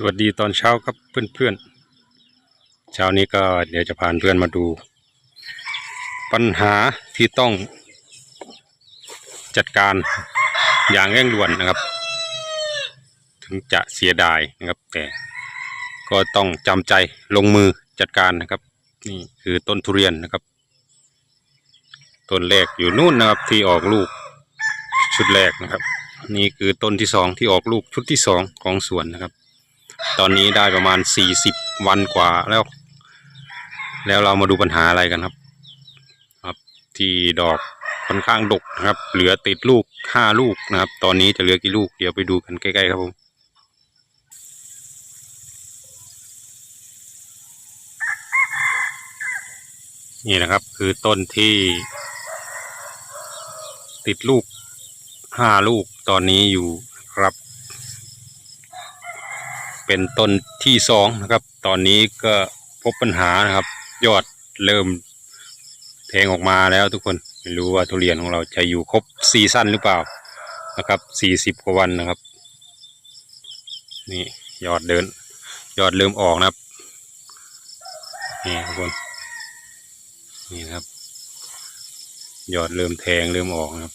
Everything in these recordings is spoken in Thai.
สวัสดีตอนเช้าครับเพื่อนๆ เช้านี้ก็เดี๋ยวจะพาเพื่อนมาดู ปัญหาที่ต้องจัดการอย่างเร่งด่วนนะครับ ถึงจะเสียดายนะครับ แต่ก็ต้องจำใจลงมือจัดการนะครับ นี่คือต้นทุเรียนนะครับ ต้นแรกอยู่นู่นนะครับที่ออกลูกชุดแรกนะครับ นี่คือต้นที่สองที่ออกลูกชุดที่สองของสวนนะครับ ตอนนี้ได้ประมาณสี่สิบวันกว่าแล้ว แล้วเรามาดูปัญหาอะไรกันครับ ครับ ที่ดอกค่อนข้างดกนะครับ เหลือติดลูกห้าลูกนะครับ ตอนนี้จะเหลือกี่ลูกเดี๋ยวไปดูกันใกล้ๆครับผมนี่นะครับคือต้นที่ ติดลูกห้าลูกตอนนี้อยู่ครับ เป็นต้นที่สองนะครับ ตอนนี้ก็พบปัญหานะครับ ยอดเริ่มแทงออกมาแล้วทุกคนไม่รู้ว่าทุเรียนของเราจะอยู่ครบซีซั่นหรือเปล่านะครับสี่สิบกว่าวันนะครับ นี่ยอดเดิน ยอดเริ่มออกนะครับ นี่ทุกคน นี่นะครับ ยอดเริ่มแทงเริ่มออกนะครับ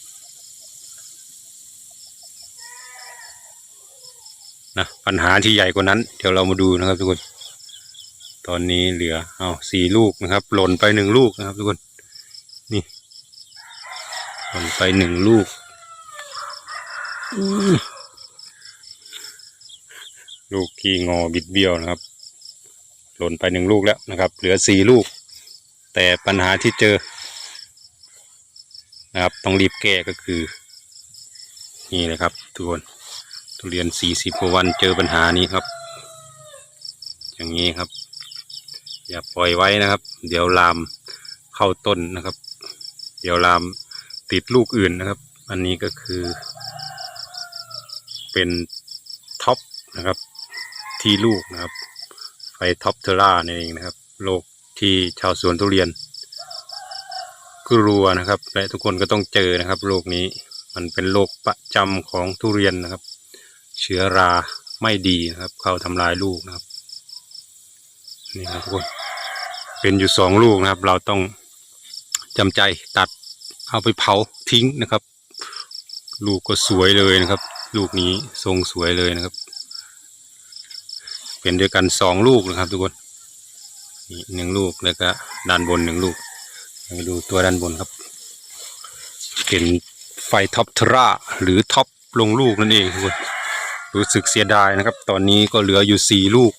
นะปัญหาที่ใหญ่กว่านั้น เดี๋ยวเรามาดูนะครับทุกคน ตอนนี้เหลือเอาสี่ลูกนะครับ หล่นไปหนึ่งลูกนะครับ ทุกคน นี่หล่นไปหนึ่งลูกลูกที่งอบิดเบี้ยวนะครับ หล่นไปหนึ่งลูกแล้วนะครับ เหลือสี่ลูก แต่ปัญหาที่เจอ นะครับ ต้องรีบแก้ก็คือ นี่เลยครับทุกคน ทุเรียนสี่สิบกว่าวันเจอปัญหานี้ครับ อย่างนี้ครับ อย่าปล่อยไว้นะครับ เดี๋ยวลามเข้าต้นนะครับ เดี๋ยวลามติดลูกอื่นนะครับ อันนี้ก็คือ เป็นท็อปนะครับ ที่ลูกนะครับ ไฟท็อปเทอร่านี่เองนะครับโรคที่ชาวสวนทุเรียนกลัวนะครับ และทุกคนก็ต้องเจอนะครับโรคนี้มันเป็นโรคประจำของทุเรียนนะครับ เชื้อราไม่ดีนะครับ เข้าทำลายลูกนะครับ นี่ครับทุกคนเป็นอยู่สองลูกนะครับ เราต้องจำใจตัดเอาไปเผาทิ้งนะครับ ลูกก็สวยเลยนะครับ ลูกนี้ทรงสวยเลยนะครับ เป็นด้วยกันสองลูกนะครับ ทุกคนนี่หนึ่งลูกแล้วก็ด้านบนหนึ่งลูกมาดูตัวด้านบนครับ เป็นไฟท็อปทราหรือท็อปลงลูกนั่นเองทุกคน รู้สึกเสียดายนะครับ ตอนนี้ก็เหลืออยู่สี่ลูก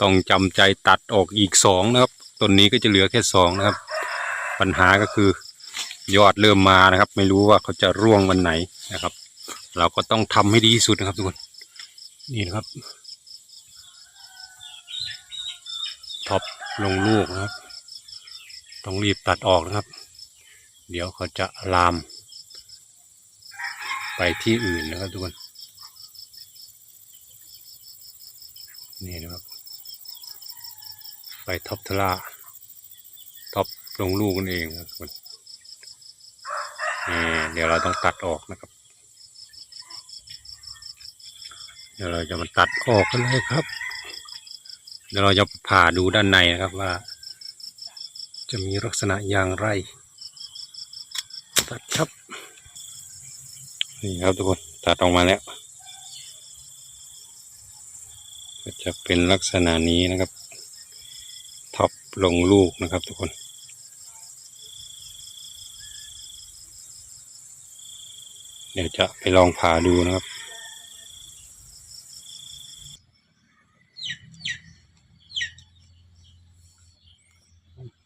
ต้องจำใจตัดออกอีกสองนะครับต้นนี้ก็จะเหลือแค่สองนะครับ ปัญหาก็คือยอดเริ่มมานะครับ ไม่รู้ว่าเขาจะร่วงวันไหนนะครับ เราก็ต้องทำให้ดีที่สุดนะครับทุกคนนี่นะครับท็อปลงลูกนะครับ ต้องรีบตัดออกนะครับ เดี๋ยวเขาจะลาม ไปที่อื่นนะครับทุกคน นี่นะครับ ไฟท็อปทลาท็อปลงลูกกันเองครับทุกคนนี่เดี๋ยวเราต้องตัดออกนะครับ เดี๋ยวเราจะมาตัดออกกันเลยครับ เดี๋ยวเราจะผ่าดูด้านในนะครับว่า จะมีลักษณะอย่างไร ตัดครับ นี่ครับทุกคนตัดออกมาแล้ว ก็จะเป็นลักษณะนี้นะครับท็อปลงลูกนะครับทุกคนเดี๋ยวจะไปลองผ่าดูนะครับ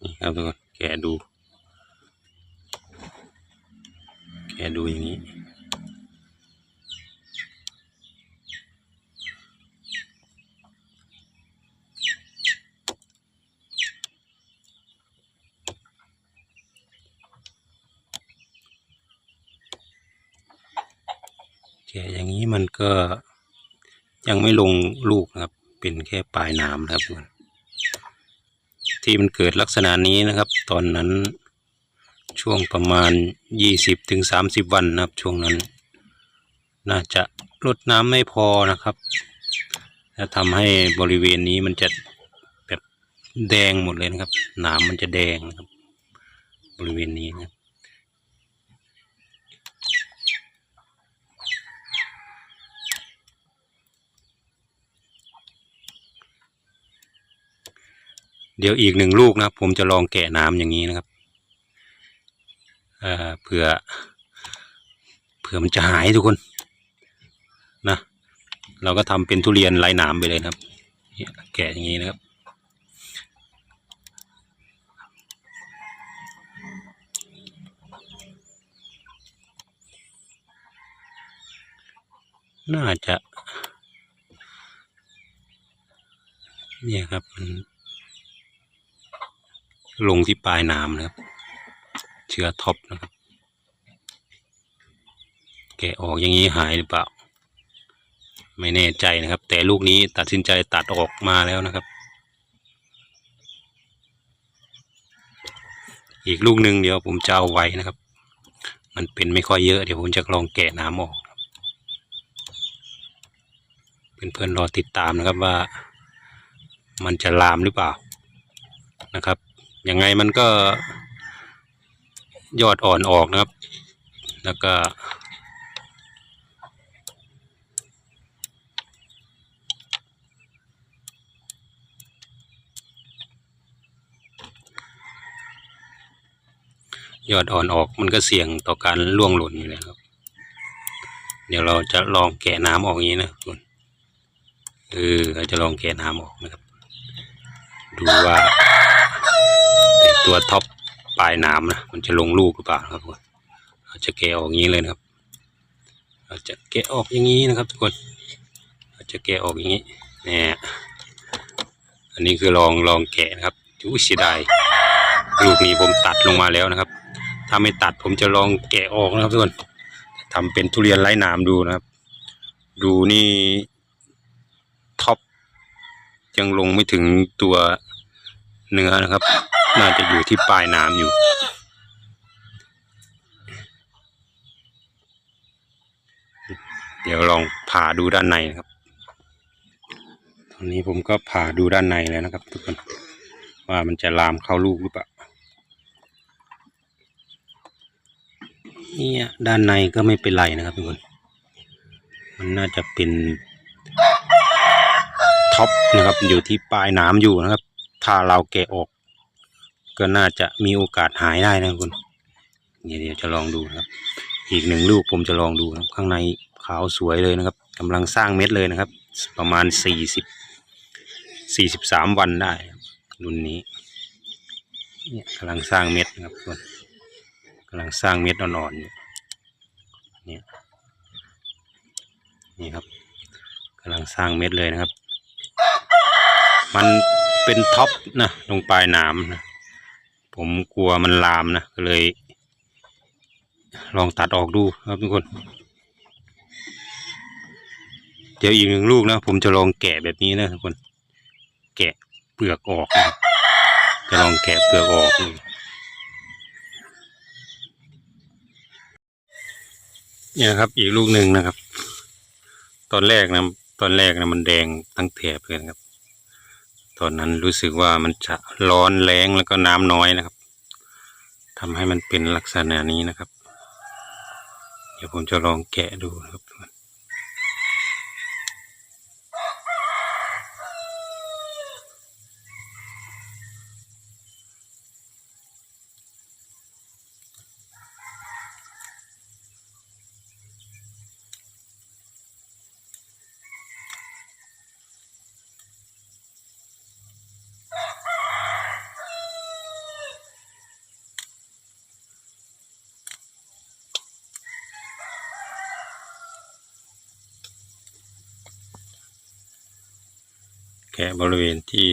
นี่ครับทุกคนแกะดู แกะดูอย่างนี้ แกะอย่างนี้ มันก็ยังไม่ลงลูกนะครับ เป็นแค่ปลายหน้ำนะครับ ที่มันเกิดลักษณะนี้นะครับ ตอนนั้นช่วงประมาณยี่สิบถึงวันนะครับ ช่วงนั้น น่าจะรดน้ำไม่พอนะครับแล้วทำให้บริเวณนี้มันจะแบบแดงหมดเลยนะครับ หนามมันจะแดงนะครับ บริเวณนี้นะ เดี๋ยวอีกหนึ่งลูกนะครับ ผมจะลองแกะน้ำอย่างนี้นะครับเเผื่อเผื่อมันจะหายทุกคนนะเราก็ทำเป็นทุเรียนไร้หนามไปเลยนะครับแกะอย่างนี้นะครับ น่าจะ เนี่ยครับมัน ลงที่ปลายน้ำนะครับ เชื้อท็อปนะครับ แกะออกอย่างนี้หายหรือเปล่า ไม่แน่ใจนะครับ แต่ลูกนี้ตัดสินใจตัดออกมาแล้วนะครับ อีกลูกหนึ่งเดี๋ยวผมจะเอาไว้นะครับ มันเป็นไม่ค่อยเยอะเดี๋ยวผมจะลองแกะน้ำออกครับเพื่อนๆรอติดตามนะครับว่ามันจะลามหรือเปล่านะครับ ยังไงมันก็ยอดอ่อนออกนะครับ แล้วก็ ยอดอ่อนออกมันก็เสี่ยงต่อการล่วงหล่นอยู่แล้วครับ เดี๋ยวเราจะลองแกะน้ำออกอย่างนี้นะทุกคนเออเราจะลองแกะน้ำออกนะครับ ดูว่า ตัวท็อปปลายน้ำนะมันจะลงลูกหรือเปล่าครับทุกคนเราจะแกะออกอย่างนี้เลยนะครับ เราจะแกะออกอย่างนี้นะครับทุกคนเราจะแกะออกอย่างนี้เนี่ยอันนี้คือลองลองแกะนะครับอุ้ยเสียดายลูกนี้ผมตัดลงมาแล้วนะครับ ถ้าไม่ตัดผมจะลองแกะออกนะครับทุกคนทำเป็นทุเรียนไร้หนามดูนะครับ ดูนี่ท็อปยังลงไม่ถึงตัวเนื้อนะครับ น่าจะอยู่ที่ปลายน้ำอยู่ เดี๋ยวลองผ่าดูด้านในนะครับ ตอนนี้ผมก็ผ่าดูด้านในแล้วนะครับ ทุกคนว่ามันจะลามเข้าลูกหรือเปล่าเนี่ยด้านในก็ไม่เป็นไรนะครับทุกคน มันน่าจะเป็นท็อปนะครับอยู่ที่ปลายน้ำอยู่นะครับ ถ้าเราแกะออก ก็น่าจะมีโอกาสหายได้นะทุกคนเดี๋ยวจะลองดูครับ อีกหนึ่งลูกผมจะลองดูครับข้างในขาวสวยเลยนะครับกำลังสร้างเม็ดเลยนะครับ ประมาณสี่สิบสี่สิบสามวันได้รุ่นนี้เนี่ยกำลังสร้างเม็ดนะครับทุกคนกำลังสร้างเม็ดอ่อนๆอยู่เนี่ยนี่ครับกำลังสร้างเม็ดเลยนะครับ มันเป็นท็อปนะตรงปลายหนามนะ ผมกลัวมันลามนะก็เลย ลองตัดออกดูครับทุกคน เดี๋ยวอีกหนึ่งลูกนะ ผมจะลองแกะแบบนี้นะทุกคน แกะเปลือกออกนะจะลองแกะเปลือกออกเนี่ยนะครับ อีกลูกหนึ่งนะครับ ตอนแรกนะตอนแรกนะมันแดงทั้งแถบเลยนครับ ตอนนั้นรู้สึกว่ามันจะร้อนแรงแล้วก็น้ำน้อยนะครับทำให้มันเป็นลักษณะนี้นะครับ เดี๋ยวผมจะลองแกะดูนะครับ แกะบริเวณที่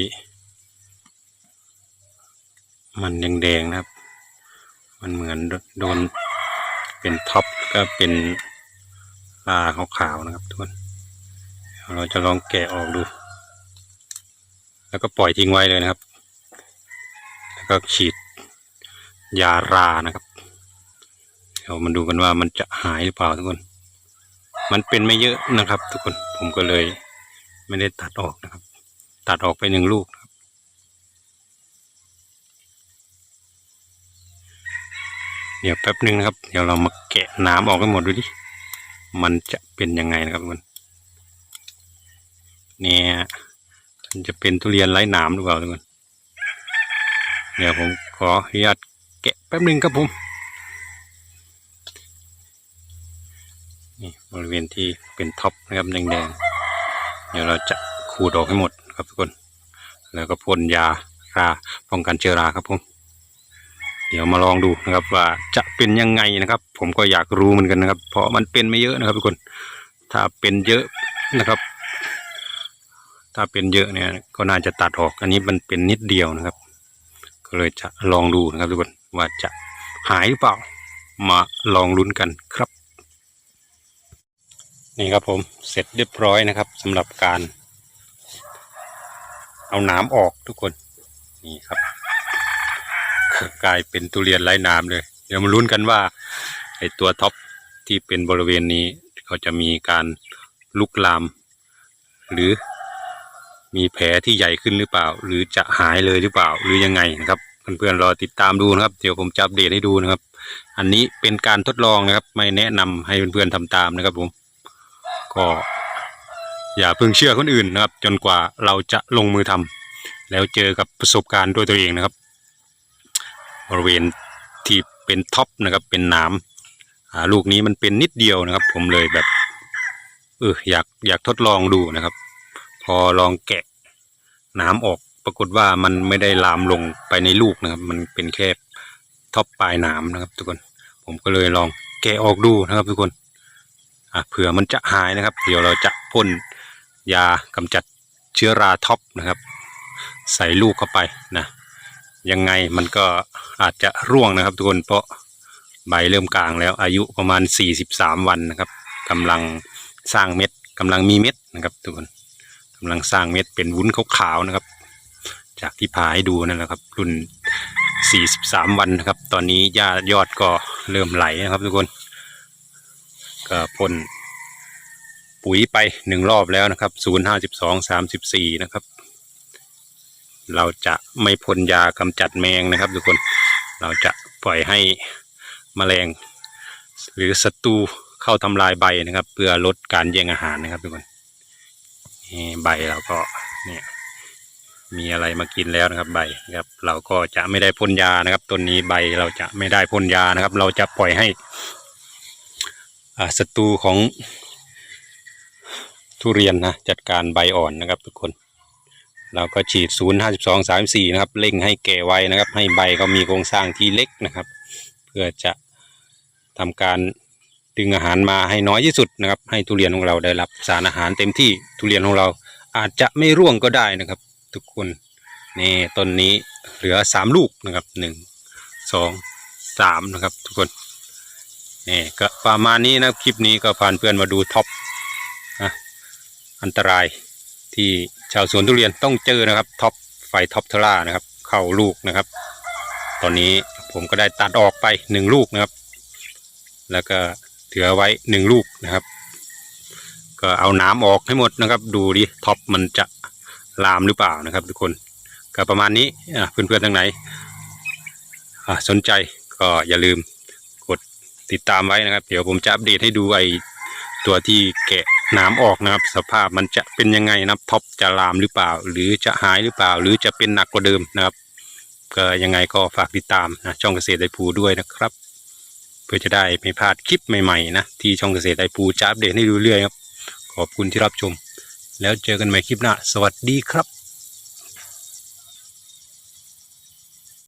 มันแดงๆนะครับ มันเหมือนโดนเป็นท็อปก็เป็นลาขาวๆนะครับทุกคนเดี๋ยวเราจะลองแกะออกดู แล้วก็ปล่อยทิ้งไว้เลยนะครับ แล้วก็ฉีดยารานะครับ เดี๋ยวมันดูกันว่ามันจะหายหรือเปล่าทุกคน มันเป็นไม่เยอะนะครับ ทุกคน ผมก็เลยไม่ได้ตัดออกนะครับ ตัดออกไปหนึ่งลูกครับ เดี๋ยวแป๊บหนึ่งนะครับ เดี๋ยวเรามาแกะน้ำออกกันหมดดูดิ มันจะเป็นยังไงนะครับมัน เนี่ยมันจะเป็นทุเรียนไร้หนามหรือเปล่าทุกคนเดี๋ยวผมขออนุญาตแกะแป๊บหนึ่งครับผมนี่บริเวณที่เป็นท็อปนะครับแดงๆ เดี๋ยวเราจะขูดออกให้หมด ครับทุกคน แล้วก็พ่นยาราป้องกันเชื้อราครับผม เดี๋ยวมาลองดูนะครับว่าจะเป็นยังไงนะครับ ผมก็อยากรู้เหมือนกันนะครับ เพราะมันเป็นไม่เยอะนะครับ ทุกคน ถ้าเป็นเยอะนะครับ ถ้าเป็นเยอะเนี่ยก็น่าจะตัดออก อันนี้มันเป็นนิดเดียวนะครับ ก็เลยจะลองดูนะครับทุกคนว่าจะหายหรือเปล่า มาลองลุ้นกันครับนี่ครับผมเสร็จเรียบร้อยนะครับสำหรับการ เอาน้ำออกทุกคน นี่ครับ กลายเป็นทุเรียนไร้น้ำเลย เดี๋ยวมาลุ้นกันว่าไอตัวท็อปที่เป็นบริเวณนี้เขาจะมีการลุกลาม หรือมีแผลที่ใหญ่ขึ้นหรือเปล่า หรือจะหายเลยหรือเปล่า หรือยังไงนะครับเพื่อนๆรอติดตามดูนะครับ เดี๋ยวผมจะอัปเดตให้ดูนะครับ อันนี้เป็นการทดลองนะครับ ไม่แนะนำให้เพื่อนๆทำตามนะครับผม ก็ อย่าเพิ่งเชื่อคนอื่นนะครับ จนกว่าเราจะลงมือทำแล้วเจอกับประสบการณ์ด้วยตัวเองนะครับบริเวณที่เป็นท็อปนะครับเป็นหนามลูกนี้มันเป็นนิดเดียวนะครับ ผมเลยแบบเอออยากอยากทดลองดูนะครับ พอลองแกะหน้ำออกปรากฏว่ามันไม่ได้ลามลงไปในลูกนะครับ มันเป็นแค่ท็อปปลายหนามนะครับ ทุกคนผมก็เลยลองแกะออกดูนะครับ ทุกคนอะเผื่อมันจะหายนะครับ เดี๋ยวเราจะพ่น ยากำจัดเชื้อราท็อปนะครับ ใส่ลูกเข้าไปนะยังไงมันก็อาจจะร่วงนะครับทุกคนเพราะใบเริ่มกลางแล้วอายุประมาณ 43 วันนะครับกำลังสร้างเม็ดกำลังมีเม็ดนะครับทุกคนกำลังสร้างเม็ดเป็นวุ้นขาวๆนะครับ จากที่พาให้ดูนั่นแหละครับรุ่น 43 วันนะครับ ตอนนี้ยายอดก็เริ่มไหลนะครับทุกคนก็พ่น ปุ๋ยไปหนึ่งรอบแล้วนะครับศูนย์ห้าสิบสองสามสิบสี่นะครับ เราจะไม่พ่นยากำจัดแมงนะครับ ทุกคนเราจะปล่อยให้แมลง หรือศัตรูเข้าทำลายใบนะครับ เพื่อลดการแย่งอาหารนะครับทุกคนนี่ใบเราก็เนี่ยมีอะไรมากินแล้วนะครับใบนะครับ เราก็จะไม่ได้พ่นยานะครับต้นนี้ใบเราจะไม่ได้พ่นยานะครับ เราจะปล่อยให้ศัตรูของ ทุเรียนนะจัดการใบอ่อนนะครับทุกคน เราก็ฉีด 0 5 2 3 4 นะครับเร่งให้แก่ไวนะครับ ให้ใบเขามีโครงสร้างที่เล็กนะครับ เพื่อจะทำการดึงอาหารมาให้น้อยที่สุดนะครับ ให้ทุเรียนของเราได้รับสารอาหารเต็มที่ทุเรียนของเราอาจจะไม่ร่วงก็ได้นะครับ ทุกคนนี่ต้นนี้เหลือสามลูกนะครับหนึ่งสองสามนะครับ ทุกคนนี่ก็ประมาณนี้นะครับคลิปนี้ก็พาเพื่อนมาดูท็อป อันตรายที่ชาวสวนทุเรียนต้องเจอนะครับท็อปไฟท็อปเทล่านะครับ เข้าลูกนะครับ ตอนนี้ผมก็ได้ตัดออกไปหนึ่งลูกนะครับ แล้วก็ถือไว้หนึ่งลูกนะครับ ก็เอาน้ำออกให้หมดนะครับ ดูดิท็อปมันจะลามหรือเปล่านะครับ ทุกคนก็ประมาณนี้เพื่อนๆทั้งไหนสนใจก็อย่าลืมกดติดตามไว้นะครับ เดี๋ยวผมจะอัปเดตให้ดูไอ ตัวที่แกะน้ำออกนะครับ สภาพมันจะเป็นยังไงนะครับท็อปจะลามหรือเปล่า หรือจะหายหรือเปล่า หรือจะเป็นหนักกว่าเดิมนะครับ ก็ยังไงก็ฝากติดตามนะช่องเกษตรไอภูด้วยนะครับ เพื่อจะได้ไม่พลาดคลิปใหม่ๆนะที่ช่องเกษตรไอภูจะอัปเดตให้ดูเรื่อยครับขอบคุณที่รับชม แล้วเจอกันใหม่คลิปหน้าสวัสดีครับ